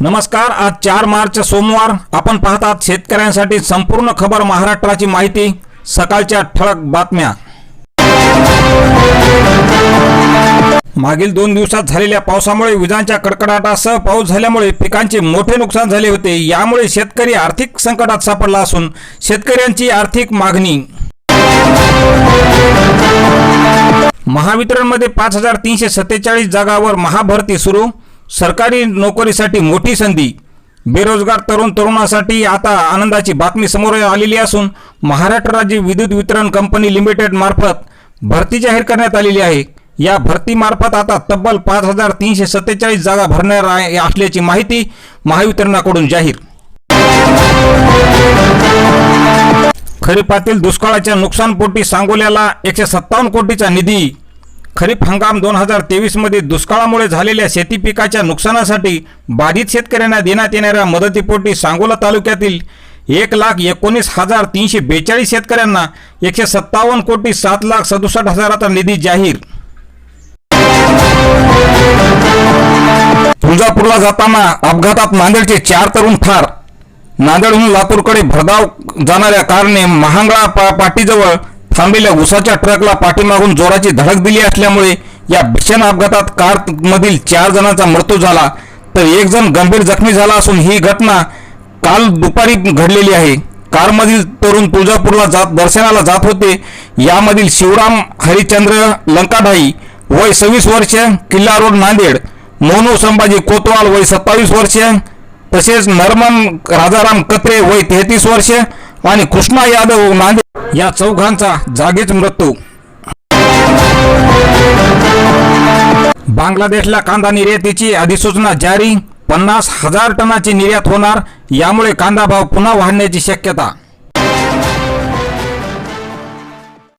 नमस्कार आज चार मार्च सोमवार. आपण पाहतात शेतकऱ्यांसाठी संपूर्ण खबर महाराष्ट्राची माहिती. सकाळच्या ठळक बातम्या. मागील दोन दिवसात झालेल्या पावसामुळे विजांच्या कडकडाटासह पाऊस झाल्यामुळे पिकांचे मोठे नुकसान झाले होते. यामुळे शेतकरी आर्थिक संकटात सापडला असून शेतकऱ्यांची आर्थिक मागणी. महावितरणमध्ये पाच हजार तीनशे सत्तेचाळीस जागावर महाभरती सुरू. सरकारी नोकरीसाठी मोठी संधी बेरोजगार तरुण तरुणासाठी आता आनंदाची बातमी समोर आलेली असून महाराष्ट्र राज्य विद्युत वितरण कंपनी लिमिटेड मार्फत भरती जाहीर करण्यात आलेली आहे. या भरतीमार्फत आता तब्बल पाच हजार तीनशे सत्तेचाळीस जागा भरणार असल्याची माहिती महावितरणाकडून जाहीर. खरीपातील दुष्काळाच्या नुकसानपोटी सांगोल्याला एकशे सत्तावन्न कोटीचा निधी खरीप हंगाम दोन हजार तेवीसमध्ये दुष्काळामुळे झालेल्या शेती पिकाच्या नुकसानासाठी बाधित शेतकऱ्यांना देण्यात येणाऱ्या मदतीपोटी सांगोला तालुक्यातील एक लाख एकोणीस हजार तीनशे बेचाळीस शेतकऱ्यांना एकशे सत्तावन्न कोटी सात लाख सदुसष्ट हजाराचा निधी जाहीर. तुळजापूरला जाताना अपघातात नांदेडचे चार तरुण ठार. नांदेडहून लातूरकडे भरधाव जाणाऱ्या कारने महांगळा पा पाटीजवळ थांबलेल्या उसाच्या ट्रकला पाठीमागून जोराची धडक दिली असल्यामुळे या भीषण अपघातात कार मधील चार जणांचा मृत्यू झाला. तर एक जण गंभीर जखमी झाला असून ही घटना काल दुपारी घडलेली आहे. कारमधील तरुण तुळजापूरला जात दर्शनाला जात होते. यामधील शिवराम हरिचंद्र लंकाढाई वय सव्वीस वर्ष किल्ला रोड नांदेड मोनू संभाजी कोतवाल वय सत्तावीस वर्ष तसेच नरमन राजाराम कत्रे वय तेहतीस वर्ष आणि कृष्णा यादव नांदेड या चौघांचा जागीच मृत्यू. बांगलादेशला कांदा निर्यातीची अधिसूचना जारी पन्नास हजार टनाची निर्यात होणार यामुळे कांदा भाव पुन्हा वाढण्याची शक्यता.